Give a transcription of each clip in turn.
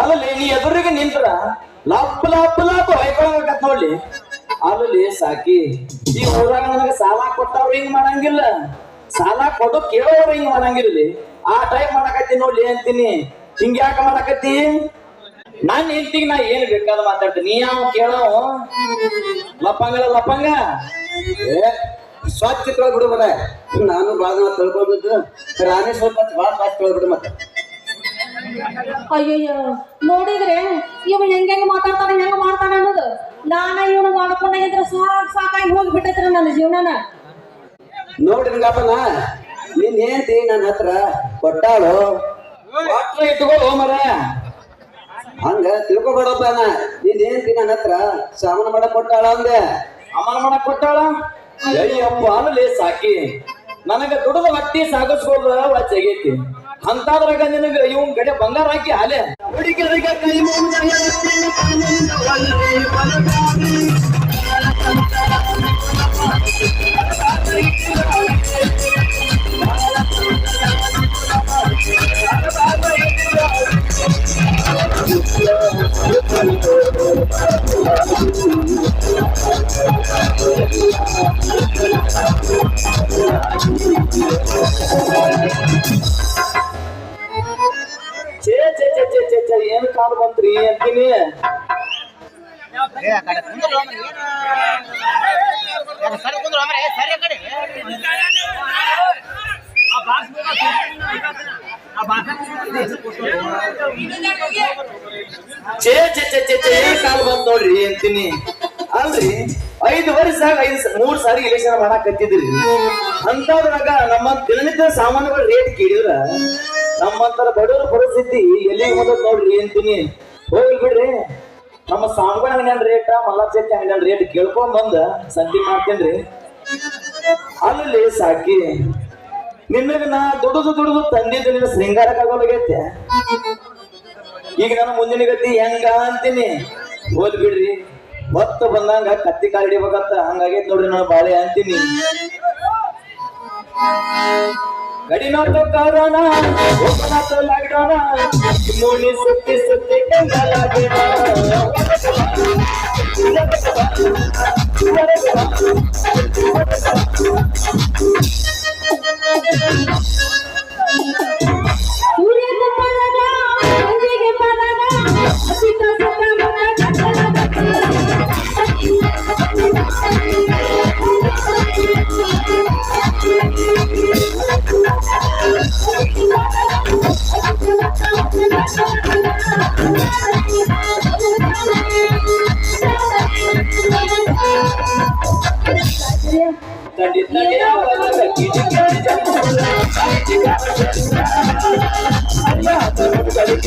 ಅಲ್ಲಲ್ಲಿ ನೀ ಎದುರಿಗೆ ನಿಂತ್ರ ಲಪ್ ಲಾಪ್ ಲಾಪ್ ಹೊಯ್ಕೊಳಕತ್ ನೋಡ್ಲಿ. ಅಲ್ಲಲ್ಲಿ ಸಾಕಿ, ಈ ಊರಾಗ ನನಗೆ ಸಾಲ ಕೊಟ್ಟವ್ರು ಹಿಂಗ್ ಮಾಡಂಗಿಲ್ಲ. ಸಾಲ ಕೊಡು, ಕೇಳೋರು ಹಿಂಗ್ ಮಾಡಂಗಿಲ್ಲ ಆ ಟೈಪ್ ಮಾಡಕತ್ತಿ ನೋಡ್ಲಿ ಅಂತೀನಿ. ಹಿಂಗ್ ಯಾಕೆ ಮಾಡಕತ್ತಿ? ನಾನ್ ಹೆಂಡ್ತಿಗ್ ನಾ ಏನ್ ಬೇಕಾದ ಮಾತಾಡ್ತೀನಿ. ನೀ ಯಾವ ಕೇಳೋ? ಲಪ್ಪಂಗಲ್ಲ ಲಪ್ಪಂಗ ಸ್ವಚ್ಛ ತೊಳ್ಬಿಡು ಬರ ನಾನು ಬಾಳ ತಿಳ್ಕೊಂಡಿದ್ದು ರಾಣಿ ಸ್ವಲ್ಪ ಬಾಳ ಸ್ವಚ್ಛ ತೊಳ್ಬಿಡು ಮತ್ತೆ. ಅಯ್ಯಯ್ಯೋ ನೋಡಿದ್ರೆ ಇವ ಹೆಂಗ್ ಹೆಂಗ್ ಮಾತಾಡ್ತಾನೆ ಹೆಂಗ್ ಮಾಡ್ತಾನೆ ಅನ್ನೋದು. ನಾನ ಇವನು ಮಾಡ್ಕೊಂಡ ಇದ್ರೆ ಸಾಕ್ ಸಾಕಾಗಿ ಹೋಗ್ಬಿಟ್ಟತ್ರ ನನ್ನ ಜೀವನನ. ನೋಡಿ ರಂಗಪ್ಪನ ನಿನ್ ಹೆಂಡತಿ ನನ್ನ ಹತ್ರ ಕೊಟ್ಟಾಳು. ಒಟ್ರ ಇಟ್ಕೊಳ್ಳೋ ಮರ ಹಂಗ ತಿಳ್ಕೊಬೇಡಪ್ಪ ನಾ ನಿನ್ ಹೆಂಡತಿ ನನ್ನ ಹತ್ರ ಸಾಮಾನು ಮಾಡ ಕೊಟ್ಟಾಳ ಅಂದೆ. ಅಮನ ಮಾಡಕ್ ಕೊಟ್ಟಾಳ? ಅಯ್ಯಪ್ಪ ಅಲ್ಲೇ ಸಾಕಿ. ನನಗ ದುಡದ ಹೊಟ್ಟಿ ವಚ್ಚ ವಚ್ಚಗೈತಿ ಅಂತಾದ್ರಾಗ ನಿನಗ ಇವನ್ ಕಡೆ ಬಂಗಾರ ಹಾಕಿ ಹಾಲೆ. ಹುಡುಗರಿಗೆ ಕೈ ಮುಗ್ದ ಬಂತ್ರಿ ಅಂತೀನಿ. ಚೇ ಚೇ ಚೇ ಏನ್? ಕಾಲ್ ಬಂತ್ ನೋಡ್ರಿ ಅಂತೀನಿ. ಅಲ್ರಿ ಐದು ವರ್ಷ ಐದು ಮೂರ್ ಸಾರಿ ಇಲೆಕ್ಷನ್ ಮಾಡಾಕತ್ತಿದ್ರಿ. ಅಂತದ್ರಾಗ ನಮ್ಮ ದಿನನಿತ್ಯ ಸಾಮಾನುಗಳ ರೇಟ್ ಕೇಳಿದ್ರ ನಮ್ಮಂತರ ಬಡವರ ಪರಿಸ್ಥಿತಿ ಎಲ್ಲಿ ಹೋದ್ ನೋಡ್ರಿ ಅಂತೀನಿ. ಹೋಗಿ ಬಿಡ್ರಿ. ನಮ್ಮ ಸಾಂಗ್ಗಳ ಅಂಗಡಿಯನ್ ರೇಟ್ ಮಲ್ಲಾಚೆಟ್ಟಿ ಅಂಗಡಿಯನ್ ರೇಟ್ ಕೇಳ್ಕೊಂಡ್ ಬಂದ ಸಂತಿ ಮಾಡ್ತೇನ್ರಿ. ಅಲ್ಲಿ ಸಾಕಿ ನಿನ್ನಗ ನಾ ದುಡುದು ದುಡುದು ತಂದಿದ್ದು ನಿನ್ನ ಶೃಂಗಾರಕ್ಕಾಗೋಲಾಗೈತೆ ಈಗ ನಾನು ಮುಂದಿನ ಗತಿ ಹೆಂಗ ಅಂತೀನಿ. ಹೋಲ್ ಬಿಡ್ರಿ. ಹೊತ್ತು ಬಂದಂಗ ಕತ್ತಿ ಕಾಲ್ ಹಿಡಿಬೇಕಂತ ಹಂಗಾಗೈತ್ ನೋಡ್ರಿ ನಾನು ಬಾಳೆ ಅಂತೀನಿ. गड़ीना तो कराना घूमना तो लगाना मोनी सुती सुती के लगेना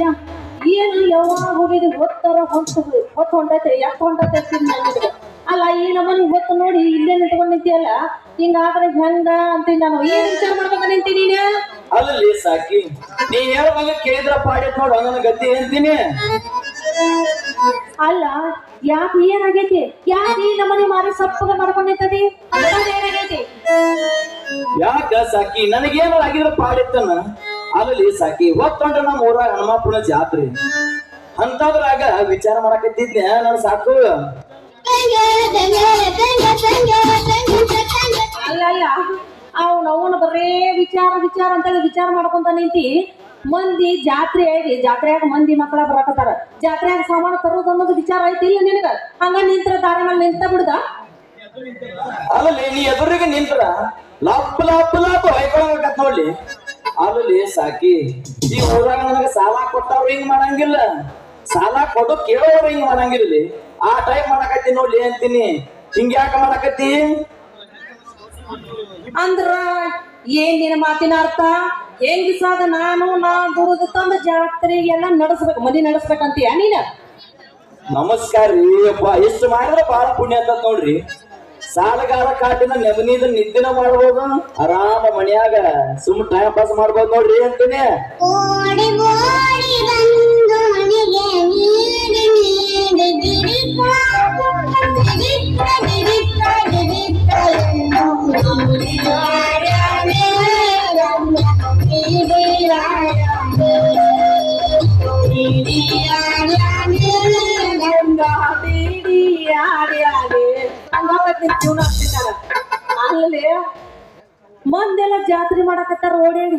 ಅಲ್ಲ ದಿವ್ಯ ಏನು ಯಾವಾಗ ಹೋಗಿದ್ವಿ ಹೊತ್ತರ ಹೊಂಟು ಹೊತ್ತು ಹೊಂಟೈತೆ ಯಾಕೆ ಹೊಂಟೈತೆ ನನಗೆ ಅಲ್ಲ ಈ ನಮ್ಮನೆ ಹೊತ್ತು ನೋಡಿ ಇಲ್ಲೇ ನಿಂತ್ಕೊಂಡು ನಿಂತಿಯಲ್ಲ ಹಿಂಗಾದ್ರೆ ಹೆಂಗ ಅಂತ ನಾನು ಏನ್ ವಿಚಾರ ಮಾಡ್ಬೇಕ ನಿಂತೀನಿ ನೀನು? ಅಲ್ಲಿ ಸಾಕಿ ನೀ ಹೇಳುವಾಗ ಕೇಳಿದ್ರ ಪಾಡಿ ನೋಡು ನನ್ನ ಗತಿ ಅಂತೀನಿ. ಅಲ್ಲ ಯಾಕೆ ಏನಾಗೈತಿ? ಯಾಕೆ ಈ ನಮ್ಮನೆ ಮಾರಿ ಸಪ್ಪಗ ಮಾಡ್ಕೊಂಡಿರ್ತದೆ ಏನಾಗೈತಿ? ಯಾಕ ಸಾಕಿ ನನಗೇನು ಆಗಿದ್ರ ಪಾಡಿತ್ತನ ಅಲ್ಲಿ ಸಾಕಿ ಒತ್ತೊಂಡ್ರೆ ನಮ್ಮ ಊರಾಗ ಹನುಮಪ್ಪನ ಜಾತ್ರೆ. ಅಂತದ್ರಾಗ ವಿಚಾರ ಮಾಡಕತ್ತಿದ್ನೆ ನಾನು ಸಾಕು. ಅಲ್ಲ ಅಲ್ಲ. ಅವ್ನ ಅವನು ಬರೇ ವಿಚಾರ ವಿಚಾರ ಅಂತ ವಿಚಾರ ಮಾಡ್ಕೊಂತ ನಿಂತಿ. ಮಂದಿ ಜಾತ್ರೆ ಐತಿ. ಜಾತ್ರೆಯಾಗ ಮಂದಿ ಮಕ್ಕಳ ಬರಕತ್ತಾರ. ಜಾತ್ರೆಯಾಗ ಸಾಮಾನು ತರೋದು ಅನ್ನೋದು ವಿಚಾರ ಐತಿ ಇಲ್ಲ ನಿನಗ? ಹಂಗ ನಿಂತ್ರ ದಾರಿ ಮೇಲೆ ನಿಂತ ಬಿಡುದ? ಅಲ್ಲ ನೀ ಎದುರಿಗೆ ನಿಂತ್ರ. ಲಪ್ ಲಪ್ ಲಪ್ ಹೊಯ್ಕೊಳಕತ್ ನೋಡ್ಲಿ. ಅಲ್ಲಿ ಸಾಕಿ? ಈ ಊರಾಗ ನನಗೆ ಸಾಲ ಕೊಟ್ಟವ್ರು ಹಿಂಗ್ ಮಾಡಂಗಿಲ್ಲ. ಸಾಲ ಕೊಡು ಕೇಳೋರು ಹಿಂಗ್ ಮಾಡಂಗಿಲ್ಲ ಆ ಟೈಪ್ ಮಾಡಕತ್ತಿ ನೋಡ್ಲಿ ಅಂತೀನಿ? ಹಿಂಗ್ ಯಾಕೆ ಮಾಡಕತ್ತಿ? ಅಂದ್ರ ಏನ್ ನಿನ್ನ ಮಾತಿನ ಅರ್ಥ? ಹೆಂಗಿಸಾದ ನಾನು ನಾ ದುಡಿದು ತಂದ ಜಾತ್ರೆಗೆಲ್ಲ ನಡೆಸ್ಬೇಕು ಮನಿ ನಡೆಸ್ಬೇಕಂತೀಯ ನೀನ? ನಮಸ್ಕಾರ ರೀ ಅಪ್ಪ. ಎಷ್ಟು ಮಾಡಿದ್ರೆ ಬಹಳ ಪುಣ್ಯ ಅಂತ ನೋಡ್ರಿ. ಸಾಲಗಾರ ಕಾಟಿನ ನೆಮ್ಮನಿದ ನಿದ್ದಿನ ಮಾಡ್ಬೋದು. ಆರಾಮ ಮನ್ಯಾಗ ಸುಮ್ ಟೈಮ್ ಪಾಸ್ ಮಾಡ್ಬೋದು ನೋಡ್ರಿ ಅಂತೀನಿ. ಹಂಗಾಗತ್ತೆ ಜೀವನ. ಅಲ್ಲಿ ಮಂದೆಲ್ಲ ಜಾತ್ರೆ ಮಾಡಕತ್ತಾರ ಓಡೇಡಿ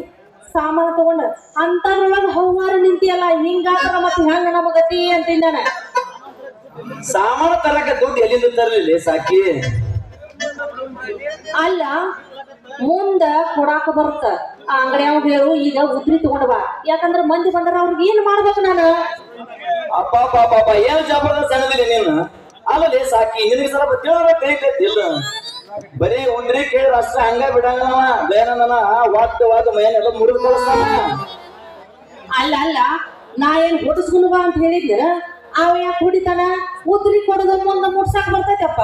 ಸಾಮಾನು ತಗೊಂಡ ಅಂತದ್ರೊಳಗ ಹೌವಾರ ನಿಂತಿಯಲ್ಲ ಹಿಂಗಾದ್ರ ಮತ್ತೆ ಹೆಂಗ ನಮಗತಿ ಅಂತಿದ್ದಾನ ಸಾಮಾನು ತರಕ ದುಡ್ಡು ಎಲ್ಲಿಂದ ತರಲಿಲ್ಲ ಸಾಕಿ? ಅಲ್ಲ ಮುಂದ ಕೊಡಾಕ ಬರುತ್ತ. ಆ ಅಂಗಡಿಯವ್ರು ಹೇಳು ಈಗ ಉದ್ರಿ ತಗೊಂಡ್ ಬಾ. ಯಾಕಂದ್ರ ಮಂದಿ ಬಂದ್ರ ಅವ್ರಿಗೆ ಏನ್ ಮಾಡ್ಬೇಕು ನಾನು? ಅಪ್ಪ ಅಪ್ಪ ಪಾಪ ಏನ್ ಜಬರ್ದಸ್ತ್ ಅನ್ನೋದಿಲ್ಲ ನೀನು? ಅಲ್ಲಲ್ಲಿ ಸಾಕಿ ನಿನಗೆ ಸ್ವಲ್ಪ ತಿಳಿದ್ರೆ ಇಲ್ಲ. ಬರೀ ಉಂದ್ರಿ ಕೇಳಿದ್ರೆ ಅಷ್ಟೇ ಹಂಗ ಬಿಡಂಗನ ಬೇನನ ವಾದ್ ವಾದ್ ಮೈನೆಲ್ಲ ಮುರಿದು ಕಳಿಸ್ತಾನ ಅಲ್ಲ ಅಲ್ಲ ನಾ ಏನ್ ಹುಟ್ಟಿಸ್ಕೊಂಡು ಬಾ ಅಂತ ಹೇಳಿದ್ನ ಅವ ಯಾಕೆ ಹುಡಿತಾನ? ಉದ್ರಿ ಕೊಡೋದು ಮುಂದ ಮುಟ್ಸಾಕ್ ಬರ್ತೈತಪ್ಪ.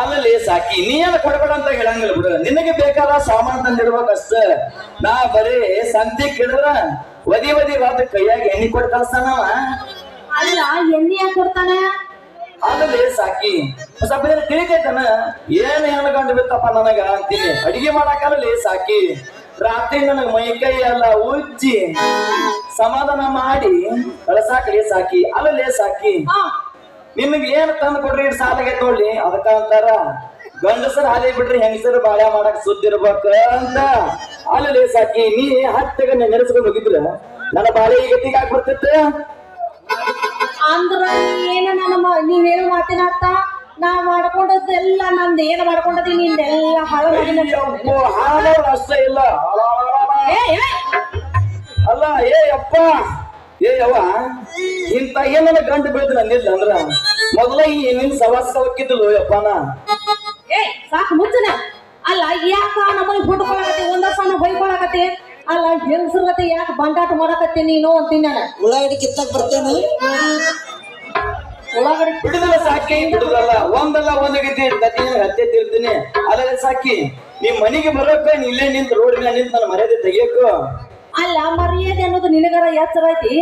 ಅಲ್ಲಲ್ಲಿ ಸಾಕಿ ನೀ ಏನ ಕೊಡ್ಬೇಡ ಅಂತ ಹೇಳಂಗಿಲ್ಲ ಬಿಡು. ನಿನಗೆ ಬೇಕಾದ ಸಾಮಾನ್ ತಂದಿಡ್ಬೇಕಷ್ಟ ನಾ ಬರೀ ಸಂತಿ ಕೇಳಿದ್ರ ಒದಿ ಒದಿ ಬಾರ್ದ ಕೈಯಾಗಿ ಎಣ್ಣೆ ಕೊಟ್ಟು ಕಳ್ಸ್ತಾನವ ಅಲ್ಲ ಎಣ್ಣೆ ಯಾಕೆ ಕೊಡ್ತಾನ? ಅಲ್ಲಲ್ಲಿ ಸಾಕಿ? ಸ್ವಲ್ಪ ತಿಳಿತೈತನ ಏನ್ ಏನು ಗಂಡು ಬಿತ್ತಪ್ಪ ನನಗ ಅಂತೀನಿ. ಅಡಿಗೆ ಲೇ ಸಾಕಿ? ರಾತ್ರಿ ನನಗ ಮೈ ಕೈ ಎಲ್ಲ ಉಜ್ಜಿ ಸಮಾಧಾನ ಮಾಡಿ ಕಳ್ಸಾಕಲಿ ಸಾಕಿ? ಅಲ್ಲಲ್ಲಿ ಸಾಕಿ? ನಿಮಗೆ ಏನ್ ತಂದು ಕೊಡ್ರಿ ಸಾಲಾಗೈತ್ ನೋಡ್ಲಿ ಅದಕ್ಕ ಅಂತಾರ ಗಂಡಸರ ಹಾಲಿ ಬಿಡ್ರಿ ಹೆಂಗಸರು ಬಾಳೆ ಮಾಡಕ್ ಸುದ್ದಿರ್ಬೇಕ ಅಂತ. ಅಲ್ಲಿ ಸಾಕಿ? ನೀ ಹತ್ತಗ ನೆನೆಸ್ಕೊಂಡು ಹೋಗಿದ್ರ? ನನ್ನ ಬಾಳೆ ಈ ಗತಿಗೆ ಆಗ್ಬಿಡ್ತಿತ್ತ ಅಂದ್ರ ಏನ ನನ್ನ ಮ- ನೀವ್ ಹೇಳೋ ಮಾತಿನ ಅರ್ಥ? ನಾ ಮಾಡ್ಕೊಂಡದ್ದೆಲ್ಲ ನಂದ್ ಏನ್ ಮಾಡ್ಕೊಂಡದಿ? ನಿಂದೆಲ್ಲ ಹಾಳು ಮಾಡಿ ನನ್ ಅಯ್ಯಪ್ಪೋ, ಹಾಳವ್ರು ಅಷ್ಟೇ ಇಲ್ಲ. ಏ, ಏ, ಅಲ್ಲ ಏ ಅಪ್ಪ ಏ ಯವ್ವ. ಇಂತ ಏನನ್ನ ಗಂಟು ಬೀಳ್ದು ನಂದಿಲ್ಲ ಅಂದ್ರ? ಮೊದಲ ಈ ನಿನ್ ಸವಾಸ ಹೋಗಿದ್ಲು ಯಪ್ಪನ? ಏ ಸಾಕು ಮುಚ್ಚನ. ಅಲ್ಲ ಯಾಕ ನಮ್ಮಲ್ಲಿ ಹುಡ್ಕೊಳಕತ್ತಿ ಒಂದ ಸಣ್ಣ ಹೊಯ್ಕೊಳಕತ್ತಿ? ಅಲ್ಲ ಹೆಂಗಸ್ರ ಯಾಕೆ ಬಂಡಾಟ ಮಾಡಕತ್ತಿ ನೀನು ಅಂತೀನಿ ನಾನು. ಉಳ್ಳಾಗಡ್ಡಿ ಕಿತ್ತಾಕ್ ಬರ್ತೇನೆ? ಬಿಡುದಲ್ಲ ಸಾಕಿ ಬಿಡುದಲ್ಲ ಒಂದಲ್ಲ ಒಂದಾಗೈತಿ ಗತಿ ಗತಿ ಹತ್ತೆ ತಿರ್ತೀನಿ ಅಲ್ಲ ಸಾಕಿ ನಿಮ್ ಮನೆಗೆ ಬರೋಕ ನೀ ಇಲ್ಲೇ ನಿಂತ ರೋಡ್ ಮೇಲೆ ನಿಂತ ನನ್ನ ಮರ್ಯಾದೆ ತೆಗಿಯಕು. ಅಲ್ಲ ಮರ್ಯಾದೆ ಅನ್ನೋದು ನಿನಗರ ಎಚ್ಚರ ಐತಿ?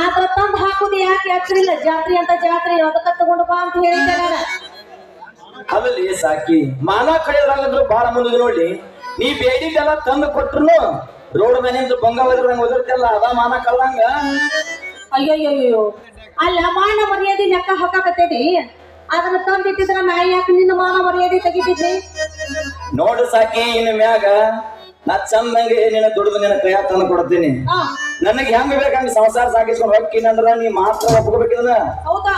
ಆದ್ರ ತಂದ್ ಹಾಕುದು ಯಾಕೆ ಎಚ್ಚರ ಇಲ್ಲ? ಜಾತ್ರೆ ಅಂತ ಜಾತ್ರೆ ಅದಕ್ಕ ತಗೊಂಡು ಬಾ ಅಂತ ಹೇಳಿದ್ದೆ ನಾನು. ಅಲ್ಲಲ್ಲಿ ಸಾಕಿ? ಮಾನ ಕಳೆಯೋದ್ರಾಗಂದ್ರು ಬಾಳ ಮುಂದೆ ನೋಡಿ. ನೀ ಬೇಡಿದ್ದೆಲ್ಲ ತಂದು ಕೊಟ್ರು ರೋಡ್ ಮೇಲೆ ಬಂಗಾಳ ಹೋದಿರ್ತಲ್ಲ ಅದ ಮಾನ ಕಳ್ದಂಗ ಅಯ್ಯಯ್ಯೋ ಅಲ್ಲ ಮಾನ ಮರ್ಯಾದೆ ಲೆಕ್ಕ ಹಾಕಾಕತ್ತೇನೆ. ಅದನ್ನ ತಂದಿಟ್ಟಿದ್ರ ನಾ ಯಾಕೆ ನಿನ್ನ ಮಾನ ಮರ್ಯಾದೆ ತೆಗಿತಿದ್ದೆ? ನೋಡು ಸಾಕಿ ಇನ್ನು ಮ್ಯಾಗ ನಾ ಚಂದಂಗೆ ನಿನ್ನ ದುಡಿದು ನಿನ್ನ ಕೈಯ ತಂದು ಕೊಡ್ತೀನಿ. ನನಗ್ ಹೆಂಗ್ ಬೇಕಂಗ ಸಂಸಾರ ಸಾಗಿಸ್ಕೊಂಡು ಹೋಗ್ತೀನಂದ್ರ ನೀ ಮಾತ್ರ ಒಪ್ಕೋಬೇಕಿದ ಹೌದಾ?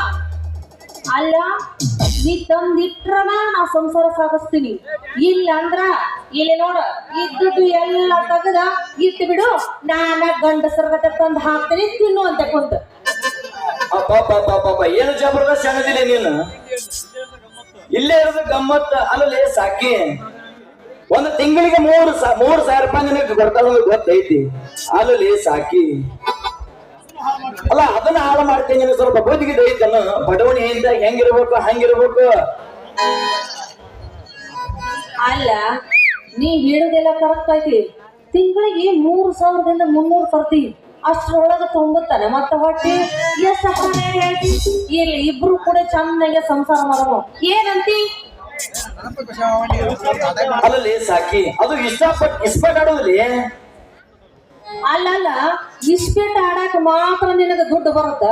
ಅಲ್ಲ ನೀ ತಂದಿಟ್ರನ ನಾ ಸಂಸಾರ ಸಾಗಿಸ್ತೀನಿ. ಇಲ್ಲ ಅಂದ್ರ ಇಲ್ಲಿ ನೋಡ ಇದ್ದುದು ಎಲ್ಲ ತಗದ ಇಟ್ಟು ಬಿಡು ನಾನ ಗಂಡಸರ ತಂದು ಹಾಕ್ತೀನಿ ತಿನ್ನು ಅಂತ ಕುಂತ. ಏನು ಜಬರ್ದಸ್ತ್ ಅನ್ನೋದಿಲ್ಲ ನೀನು? ಇಲ್ಲೇ ಇರೋದು ಗಮ್ಮತ್, ಅಲ್ಲಲ್ಲಿ ಸಾಕಿ. ಒಂದು ತಿಂಗಳಿಗೆ ಮೂರು ಮೂರು ಸಾವಿರ ರೂಪಾಯಿ ನಿನಗೆ ಬರ್ತಾವ ಗೊತ್ತೈತಿ. ಅಲ್ಲಲ್ಲಿ ಸಾಕಿ. ಅಲ್ಲ, ಅದನ್ನ ಹಾಳು ಮಾಡ್ತೀನಿ ಸ್ವಲ್ಪ ಬದುಕಿದ ಐತನ ಬಡವಣೆಯಿಂದ ಹೆಂಗಿರ್ಬೇಕು, ಹಂಗಿರ್ಬೇಕು. ಅಲ್ಲ, ನೀ ಹೇಳುದೆಲ್ಲ ಕರೆಕ್ಟ್ ಐತಿ. ತಿಂಗಳಿಗೆ ಮೂರು ಸಾವಿರದಿಂದ ಮುನ್ನೂರು ತರ್ತಿ ಅಷ್ಟ್ರೊಳಗ ತುಂಬುತ್ತಾನೆ. ಮತ್ತೆ ಹೊಟ್ಟಿ ಎಷ್ಟು ಹಾಳೆ ಹೇಳ್ತಿ. ಇಲ್ಲಿ ಇಬ್ರು ಕೂಡ ಚೆನ್ನಾಗಿ ಸಂಸಾರ ಮಾಡೋಣ ಏನಂತಿ? ಅಲ್ಲಲ್ಲಿ ಸಾಕಿ. ಅದು ಇಷ್ಟಪಟ್ಟು ಇಷ್ಟಪಟ್ಟು ಆಡೋದ್ಲಿ ಅಲ್ಲಲ್ಲ ಇಷ್ಟಪಟ್ಟು ಆಡಾಕ ಮಾತ್ರ ನಿನಗೆ ದುಡ್ಡು ಬರುತ್ತ.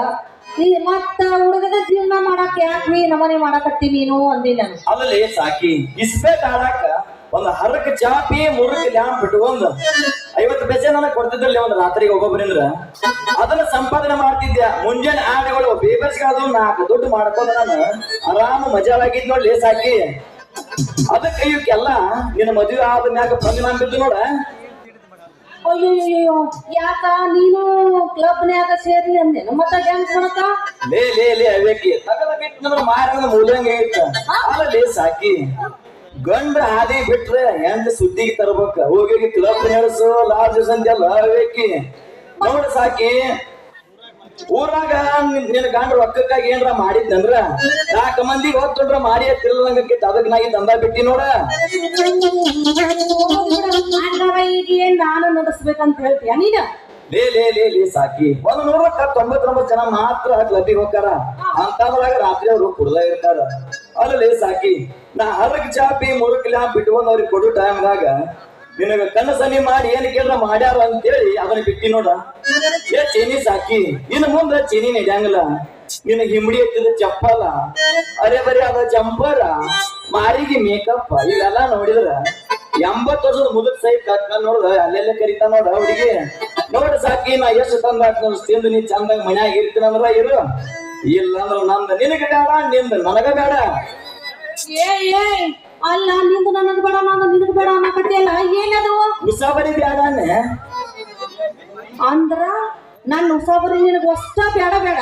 ಈ ಮತ್ತ ಹುಡುಗದ ಜೀವನ ಮಾಡಕ್ ಯಾಕೆ ನೀ ನಮನೆ ಮಾಡಕತ್ತಿ ನೀನು ಅಂದಿ ನಾನು. ಅಲ್ಲಲ್ಲಿ ಸಾಕಿ. ಇಸ್ಪೇಟ್ ಆಡಾಕ ಒಂದು ಹರಕ್ ಚಾಪಿ ಮುರುಕ್ ಲ್ಯಾಂಪ್ ಒಂದು ಐವತ್ತು ಪೈಸೆ ನನಗೆ ಕೊಡ್ತಿದ್ರಲ್ಲಿ ಒಂದು ರಾತ್ರಿಗೆ ಒಬ್ಬೊಬ್ಬರಿಂದ ಅದನ್ನ ಸಂಪಾದನೆ ಮಾಡ್ತಿದ್ದೆ ಮುಂಜಾನೆ ಆಡುಗಳು ಬೇಬರ್ಸ್ಗಳದು ನಾಲ್ಕು ದುಡ್ಡು ಮಾಡ್ಕೊಂಡು ನಾನು ಆರಾಮ ಮಜಾವಾಗಿದ್ ಲೇಸ್ ಹಾಕಿ ಅದಕ್ಕೆ ಇವಕ್ಕೆಲ್ಲ ನಿನ್ನ ಮದುವೆ ಆದ ಮ್ಯಾಗ ಬಂದು ನಾನು ಬಿದ್ದು ನೋಡ. ಅಯ್ಯೋ ಯಾಕ? ನೀನು ಕ್ಲಬ್ನ್ಯಾಗ ಸೇರಿ ಅಂದೇನು ಮತ್ತ ಡ್ಯಾನ್ಸ್ ಮಾಡಕ ಲೇ ಲೇ ಲೇ ಅವ್ಯಾಕಿ ತಗದ ಬಿಟ್ಟು ಮಾರಂಗ ಮೂಲಂಗ ಇತ್ತು ಅಲ್ಲ ಲೇಸ್ ಸಾಕಿ. ಗಂಡ ಹಾದಿ ಬಿಟ್ರೆ ಎಂತ ಸುದ್ದಿಗೆ ತರಬೇಕ. ಹೋಗಿ ಕ್ಲಬ್ ನಡೆಸು ಲಾಡ್ಜ್ ಸಂಜೆಲ್ಲ ಬೇಕಿ ನೋಡ ಸಾಕಿ. ಊರಾಗ ನಿನ್ ಗಂಡ್ರ ಗಂಡ ರೊಕ್ಕಕ್ಕಾಗಿ ಏನ್ರ ಮಾಡಿದ್ನಂದ್ರ ನಾಲ್ಕು ಮಂದಿ ಹೊತ್ತೊಂಡ್ರ ಮಾಡಿ ತಿರ್ಲಂಗಕ್ಕಿತ್ತು. ಅದಕ್ಕೆ ನಾಗಿ ತಂದ ಬಿಟ್ಟಿ ನೋಡ. ನಾನು ನಡೆಸ್ಬೇಕಂತ ಹೇಳ್ತೀಯ ನೀನ ಲೇ ಲೇ ಲೇ ಲೇ ಸಾಕಿ. ಒಂದ್ ನೂರಕ್ಕ ತೊಂಬತ್ತೊಂಬತ್ತು ಜನ ಮಾತ್ರ ಕ್ಲಬ್ಬಿಗೆ ಹೋಗ್ತಾರ. ಅಂತಂದ್ರಾಗ ರಾತ್ರಿ ಅವ್ರು ಕುಡ್ದ ಇರ್ತಾರ. ಅಲ್ಲೇ ಸಾಕಿ, ನಾ ಹರಕ್ ಚಾಪಿ ಮುರುಕ್ ಲ್ಯಾಪ್ ಇಟ್ಕೊಂಡು ಅವ್ರಿಗೆ ಕೊಡೋ ಟೈಮ್ದಾಗ. ನಿನಗ ಕನಸನಿ ಸನಿ ಮಾಡಿ ಏನ್ ಕೇಳ್ರ ಮಾಡ್ಯಾರ ಅಂತೇಳಿ ಅದನ್ನ ಬಿಟ್ಟಿ ನೋಡ. ಏ ಚೀನಿ ಸಾಕಿ, ಇನ್ನು ಮುಂದ ಚೀನಿ ನಡೆಯಂಗಿಲ್ಲ. ನಿನಗ ಹಿಂಬಡಿ ಎತ್ತಿದ ಚಪ್ಪಲ, ಅರೆ ಬರೀ ಅದ ಜಂಪರ, ಮಾರಿಗಿ ಮೇಕಪ್, ಇವೆಲ್ಲ ನೋಡಿದ್ರ. ಎಂಬತ್ತು ವರ್ಷದ ಮುದುಕ್ ಸೈ ಕಟ್ಕ ನೋಡ್ದ, ಅಲ್ಲೆಲ್ಲ ಕರಿತಾ ನೋಡ ಹುಡುಗಿ. ನೋಡ ಸಾಕಿ, ನಾ ಎಷ್ಟು ತಂದ ತಿಂದು ನೀ ಚಂದಾಗ ಮನ್ಯಾಗ ಇರ್ತೀನಂದ್ರ ಇರು. ಇಲ್ಲ ಅಂದ್ರ ನಂದ ನಿನಗೆ ಬೇಡ ನಿಂದ ನನಗ ಬೇಡ. ಏ ಏ ಅಲ್ಲ ನಿಂದು ನನಗೆ ಬೇಡ ನಾನು ನಿನಗ ಬೇಡ ಅನ್ನಕತ್ತಿಯಲ್ಲ ಏನದು? ಉಸಾಬರಿ ಬೇಡನೆ ಅಂದ್ರ ನನ್ನ ಉಸಾಬರಿ ನಿನಗ ಅಷ್ಟ ಬೇಡ ಬೇಡ.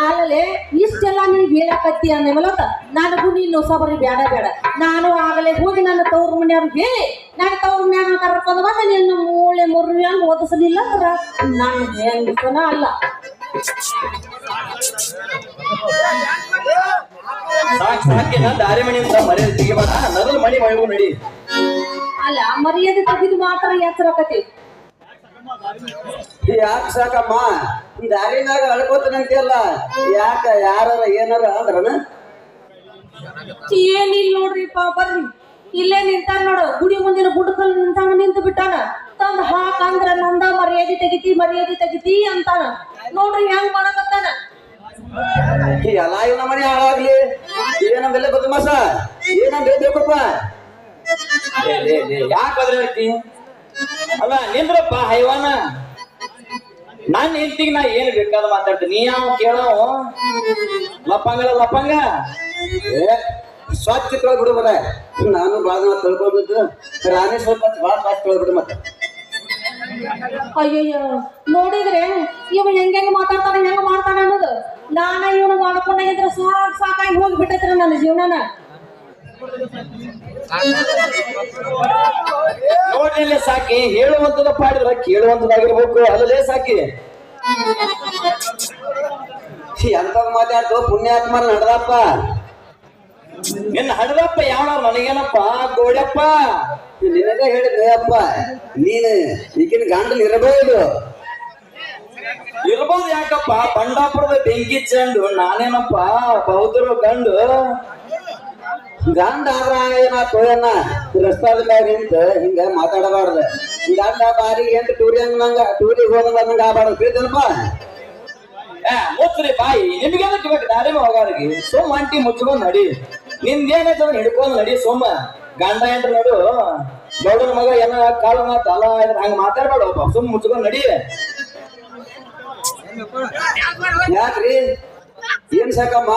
ಆಮೇಲೆ ಇಷ್ಟೆಲ್ಲ ನೀನ್ ಹೇಳಕತ್ತಿ ಅಂದೇವಲತ್ತ ನನಗೂ ನೀನು ಉಸಾಬರಿ ಬೇಡ ಬೇಡ ನಾನು ಆಗಲೇ ಹೋಗಿ ನನ್ನ ತವ್ರ ಮನೆಯವ್ರಿಗೆ ಹೇಳಿ ನಾನು ತವ್ರ ಮನ್ಯಾಗ ಕರ್ಕೊಂಡು ಬಂದ ನಿನ್ನ ಮೂಳೆ ಮುರ್ರಿ ಹಂಗ ಓದಿಸಲಿಲ್ಲ ಅಂದ್ರ ನಾನು ಹೆಂಗಸನ ಅಲ್ಲ. ಸಾಕ್ ದಾರಿ ಮರ್ಯಾದೆ ಮಳೆಗೂ ನಡಿ. ಅಲ್ಲ ಮರ್ಯಾದೆ ತೆಗೆದು ಮಾತ್ರ ಎಚ್ಚರಕತಿ ಯಾಕೆ ಸಾಕಮ್ಮ? ದಾರಿನಾಗ ಅಳ್ಕೋತನಂತಿಯಲ್ಲ ಯಾಕ ಯಾರ ಏನಾರ ಅಂದ್ರನ? ಏನಿಲ್ಲ ನೋಡ್ರಿಪ್ಪ ಬರ್ರಿ. ಇಲ್ಲೇ ನಿಂತಾನ ನೋಡು ಗುಡಿ ಮುಂದಿನ ಗುಡ್ಕಲ್ ನಿಂತಾನ ನಿಂತು ಬಿಟ್ಟಾನ. ತಂದ್ ಹಾಕ ಅಂದ್ರ ನಂದ ಮರ್ಯಾದೆ ತೆಗಿತಿ ಮರ್ಯಾದಿ ತೆಗಿತಿ ಅಂತಾನ. ನೋಡ್ರಿ ಹೆಂಗ್ ಮಾಡಕತ್ತಾನ. ಎಲ್ಲ ಇವನ ಮನೆ ಹಾಳಾಗ್ಲಿ. ಏನಂದಲ್ಲ ಬದಮಾಸ. ಏನ ಬೇಕಪ್ಪ. ಯಾಕ್ ಅದ್ರ ಅಲ್ಲ ನಿಂದ್ರಪ್ಪ ಹೈವಾನ. ನಾನ್ ಹೆಂಡತಿಗೆ ನಾ ಏನ್ ಬೇಕಾದ ಮಾತಾಡ್ತೀನಿ. ನೀ ಯಾವ ಕೇಳೋ? ಲಪಂಗಲ ಲಪ್ಪಂಗ ಏ, ಸ್ವಚ್ಛ ತೊಳ್ಬಿಡು ಬರ ನಾನು ಬಾಳ ದಿನ ತೊಳ್ಕೊಂಡದ್ದು. ರಾಣಿ ಸ್ವಲ್ಪ ಬಾಳ ಸ್ವಚ್ಛ ತೊಳ್ಬಿಡು ಮತ್ತೆ. ಅಯ್ಯಯ್ಯ ನೋಡಿದ್ರೆ ಇವ ಹೆಂಗ್ ಮಾತಾಡ್ತಾನೆ ಮಾತಾಡ್ತಾನ ಹೆಂಗ್ ಮಾಡ್ತಾನೆ ಅನ್ನೋದು. ನಾನ ಇವನು ಮಾಡ್ಕೊಂಡ ಇದ್ರ ಸಾಕ್ ಸಾಕಾಗಿ ಹೋಗ್ಬಿಟ್ಟೈತ್ರ ನನ್ನ ಜೀವನನ. ನೋಡ್ಲಿಲ್ಲ ಸಾಕಿ ಹೇಳುವಂತದ ಪಾಡಿದ್ರ ಕೇಳುವಂತದಾಗಿರ್ಬೇಕು ಅದಲ್ಲೇ ಸಾಕಿ. ಎಂತದ್ ಮಾತಾಡ್ತು ಪುಣ್ಯಾತ್ಮ ನಡ್ದಪ್ಪ. ನಿನ್ನ ಹಡದಪ್ಪ ಯಾವ ನನಗೇನಪ್ಪ? ಗೋಡಪ್ಪ. ನಿನಗ ಹೇಳಿದ್ರೆ ಅಪ್ಪ. ನೀನು ಈಗಿನ ಗಂಡಲ್ ಇರಬಹುದು ಇರ್ಬೋದು ಯಾಕಪ್ಪ? ಬಂಡಾಪುರದ ಬೆಂಕಿ ಚೆಂಡು, ನಾನೇನಪ್ಪ? ಬೌದ್ಧರು ಗಂಡು. ಗಂಡ ಆದ್ರ ಏನ ರಸ್ತಾದ ಮ್ಯಾಗ ನಿಂತ ಹಿಂಗ ಮಾತಾಡಬಾರ್ದು. ಗಂಡ ಬಾರಿ ಎಂತ ಟೂರಿ ಹಂಗ ಟೂರಿಗೆ ಹೋದಂಗ ಅನ್ನಂಗ ಆಬಾರ್ದು ತಿಳಿದನಪ್ಪ ಮುಚ್ಚ್ರಿ ಬಾಯಿ. ನಿಮ್ಗೇನಕ್ಕೆ ಬೇಕು ದಾರಿ ಹೋಗಾರಿಗೆ. ಸುಮ್ಮ ಅಂಟಿ ಮುಚ್ಕೊಂಡ್ ನಡಿ. ನಿಂದೇನೈತದ ಹಿಡ್ಕೊಂಡು ನಡಿ ಸುಮ್ಮ. ಗಂಡ ಎಂಟ್ರ ನಡು ದೊಡ್ಡ ಮಗ ಏನ ಕಾಲನ ತಲ ಅಲ್ಲ ಹಂಗ ಮಾತಾಡ್ಬೇಡ ಸುಮ್ ಸುಮ್ಮ ಮುಚ್ಕೊಂಡ್ ನಡಿ. ಯಾಕ್ರಿ? ಏನ್ ಸಾಕಮ್ಮ?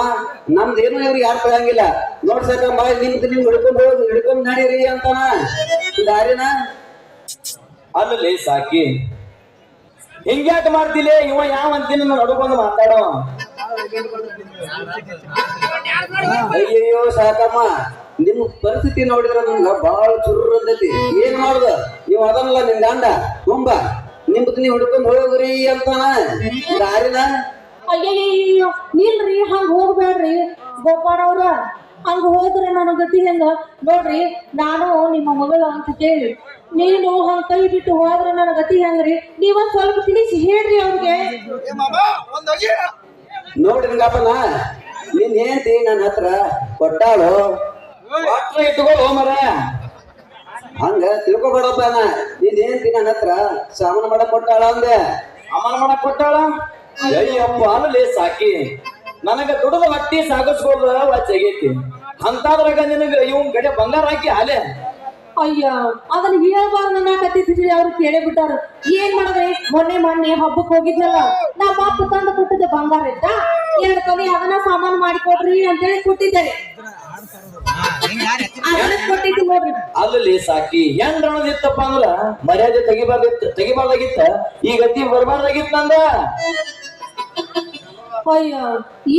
ನಮ್ದೇನು ಇವ್ರಿಗೆ ಯಾರು ಕಳಿಯಂಗಿಲ್ಲ ನೋಡ್ ಸಾಕಮ್ಮ ನಿಮ್ದು ನೀವು ಹಿಡ್ಕೊಂಡು ಹೋಗಿ ಹಿಡ್ಕೊಂಡ್ ನಡೀರಿ ಅಂತಾನ. ದಾರಿನ? ಅಲ್ಲಿ ಸಾಕಿ. ಹಿಂಗ್ಯಾಕ ಮಾಡ್ತಿಲ್ಲ ಇವ ಯಾವ ದಿನ ನಡ್ಕೊಂಡು ಮಾತಾಡೋ? ಅಯ್ಯಯ್ಯೋ ಸಾಕಮ್ಮ ನಿಮ್ ಪರಿಸ್ಥಿತಿ ನೋಡಿದ್ರ ನಮ್ಗ ಬಾಳ ಚುರ್ರ ಅಂದೈತಿ. ಏನ್ ಮಾಡುದ? ನೀವು ಅದನ್ನಲ್ಲ ನಿಮ್ ಗಂಡ ತುಂಬ. ನಿಮ್ದು ನೀವು ಹಿಡ್ಕೊಂಡು ಹೋಗ್ರಿ ಅಂತಾನ. ದಾರಿನ? ಅಯ್ಯಯ್ಯೋ ನಿಲ್ರಿ ಹಂಗ ಹೋಗ್ಬೇಡ್ರಿ. ಗೋಪಾಲ ಅವ್ರ ಹಂಗ ಹೋದ್ರೆ ನನ್ನ ಗತಿ ಹೆಂಗ? ನೋಡ್ರಿ ನಾನು ನಿಮ್ಮ ಮಗಳು ಅಂತ ಕೇಳಿ. ನೀನು ಹಂಗ ಕೈ ಬಿಟ್ಟು ಹೋದ್ರೆ ನನ್ನ ಗತಿ ಹೆಂಗ್ರಿ? ನೀವೊಂದ್ ಸ್ವಲ್ಪ ತಿಳಿಸಿ ಹೇಳ್ರಿ ಅವ್ರಿಗೆ. ನೋಡ್ರಿ ನಿಂಗಪ್ಪನ ನಿನ್ ಹೇಳ್ತಿ ನನ್ನ ಹತ್ರ ಕೊಟ್ಟಾಳು. ಇಟ್ಕೊಳ್ಳೋ ಮರ ಹಂಗ ತಿಳ್ಕೊಬೇಡಪ್ಪ ನೀನ್ ಹೆಂಡತಿ ನನ್ನ ಹತ್ರ ಸಾಮಾನು ಮಾಡಕ್ ಕೊಟ್ಟಾಳ ಅಂದೆ. ಅಮಾನ ಮಾಡಕ್ ಕೊಟ್ಟಾಳ? ಅಯ್ಯಪ್ಪ ಅಲ್ಲಿ ಸಾಕಿ. ನನಗ ದುಡದ ಹೊಟ್ಟಿ ಸಾಗಿಸ್ಕೋದ ವಚ್ಚಗೈತಿ ಅಂತಾದ್ರಾಗ ನಿನಗ ಇವನ್ ಕಡೆ ಬಂಗಾರ ಹಾಕಿ ಹಾಲೆ. ಅಯ್ಯ ಅದನ್ನ ಹೇಳ್ಬಾರ್ದು ನನ್ನ ಕತ್ತಿದ್ರಿ ಅವ್ರು ಕೇಳೇ ಬಿಟ್ಟಾರ ಏನ್ ಮಾಡಿದ್ರಿ? ಮೊನ್ನೆ ಮೊನ್ನೆ ಹಬ್ಬಕ್ಕೆ ಹೋಗಿದ್ನಲ್ಲ ನಾ ಅಪ್ಪ ತಂದು ಕೊಟ್ಟಿದ್ದೆ ಬಂಗಾರ ಇತ್ತ ಎರಡು ಕವಿ ಅದನ್ನ ಸಾಮಾನು ಮಾಡಿಕೊಡ್ರಿ ಅಂತ ಹೇಳಿ ಕೊಟ್ಟಿದ್ದೇನೆ ಅಲ್ಲಿ ಸಾಕಿ ಹೆಂಗ್ ರಣದಿತ್ತಪ್ಪ ಅಂದ್ರ ಮರ್ಯಾದೆ ತೆಗಿಬಾರ್ದಿತ್ತು ತೆಗಿಬಾರ್ದಾಗಿತ್ತ? ಈ ಗತಿ ಬರ್ಬಾರ್ದಾಗಿತ್ತ ನಂದ ಅಯ್ಯ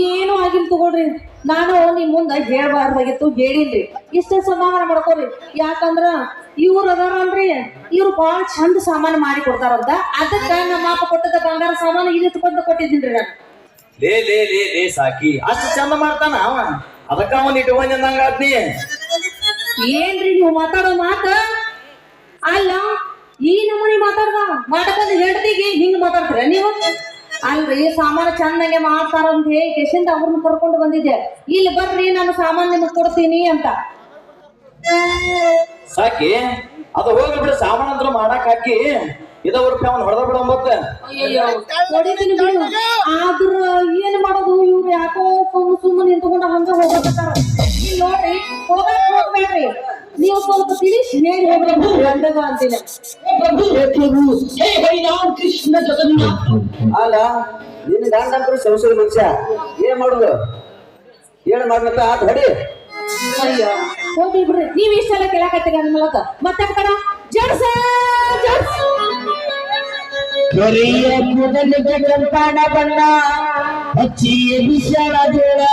ಏನು ಆಗಿಲ್ಲ ತಗೊಳ್ರಿ. ನಾನು ನಿಮ್ ಮುಂದ ಹೇಳ್ಬಾರ್ದಾಗಿತ್ತು ಹೇಳಿಲ್ರಿ. ಇಷ್ಟ ಸಮಾಧಾನ ಮಾಡ್ಕೋರಿ. ಯಾಕಂದ್ರ ಇವ್ರ ಅದಾರಲ್ರಿ ಇವ್ರು ಬಾಳ ಚಂದ ಸಾಮಾನು ಮಾಡಿ ಕೊಡ್ತಾರಂತ ಅದಕ್ಕ ನಮ್ಮ ಅಪ್ಪ ಕೊಟ್ಟದ ಬಂಗಾರ ಸಾಮಾನು ಇಲ್ಲಿ ತಗೊಂಡು ಕೊಟ್ಟಿದ್ದೀನಿ ನಾನು. ಲೇ ಲೇ ಲೇ ಲೇ ಸಾಕಿ. ಅಷ್ಟು ಚಂದ ಮಾಡ್ತಾನ ಅವ. ಅದಕ್ಕ ಅವನ್ ಇಟ್ಕೊಂಡ್ ಅಂದಂಗ ಆತ್ನಿ ಏನ್ರಿ ನೀವು ಮಾತಾಡೋ ಮಾತ? ಅಲ್ಲ ಈ ನಮೂನಿ ಮಾತಾಡ್ದ. ಮಾತಾಡ್ಕೊಂಡು ಹೇಳ್ತೀಗಿ ಹಿಂಗ್ ಮಾತಾಡ್ತೀರ ನೀವು? ಅಲ್ರಿ, ಸಾಮಾನು ಚಂದಂಗೆ ಮಾಡ್ತಾರ ಅಂತ ಹೇಳಿ ಕೆಶಿಂದ ಅವ್ರನ್ನ ಕರ್ಕೊಂಡು ಬಂದಿದ್ದೆ. ಇಲ್ಲಿ ಬರ್ರಿ, ನಾನು ಸಾಮಾನು ನಿಮಗೆ ಕೊಡ್ತೀನಿ ಅಂತ. ಸಾಕಿ, ಅದು ಹೋಗಿ ಬಿಡು, ಸಾಮಾನು ಅಂದ್ರೆ ಮಾಡಕ್ ಹಾಕಿ. ಇದವ್ರ ರೂಪಾಯಿ ಅವ್ನ ಹೊಡೆದ ಬಿಡ ಮತ್ತೆ. ಅಯ್ಯಯ್ಯೋ, ಹೊಡಿತೀನಿ ಬಿಡು. ಆದ್ರ ಏನ್ ಮಾಡೋದು ಇವ್ರು ಯಾಕೋ ಸುಮ್ಮ ಸುಮ್ಮನೆ ನಿಂತ್ಕೊಂಡು ಹಂಗ ಹೋಗ್ಬೇಕಾರ ಇಲ್ಲಿ ನೋಡ್ರಿ ಹೋಗಕ್ ಹೋಗ್ಬೇಡ್ರಿ. ನೀವು ಸ್ವಲ್ಪ ತಿಳಿಸಿ ಹೇಳಿ ಗಂಡಗ ಅಂತೀನಿ. ಅಲ್ಲ ನಿನ್ನ ಗಂಡ ಅಂತೂ ಸಂಸದ ಮನುಷ್ಯ. ಏನ್ ಮಾಡುದು? ಏನ್ ಮಾಡ್ಬೇಕ? ಆತ ಹೊಡಿ. ಅಯ್ಯೋ. ಹೋಗ್ಲಿ ಬಿಡ್ರಿ. ನೀವ್ ಇಷ್ಟೆಲ್ಲ ಕೇಳಾಕತ್ತೀರಿ ಅಂದ ಮೂಲಕ. ಮತ್ತೆ ಕಡ. ಜಡ್ಸ ಜಡ್ಸ! பெரிய முதலுக்கு கல்பான பண்ணா பச்சிய விசால தோழா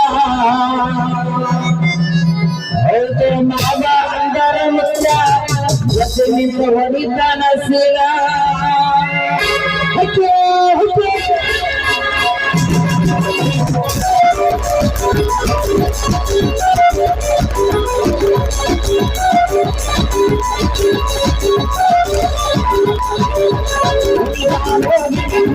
மாமா அந்தார முச்சா எத்தனிந்த ஒடித்தான சீலா ஐயோ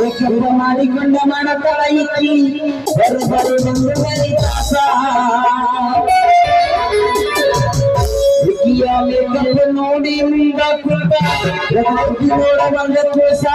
ಮಾಡಿಕೊಂಡ ಮಾಡತಾಳ ಇಕ್ಕಿ ಬರು ಬರು ಬಂದು ಬಲಿದಾಸ ಇಕ್ಕಿಯ ಮೇಕಪ್ ನೋಡಿ ಮುಂದ ಕುಂತ ನೋಡ ಬಂದ ಕೋಸ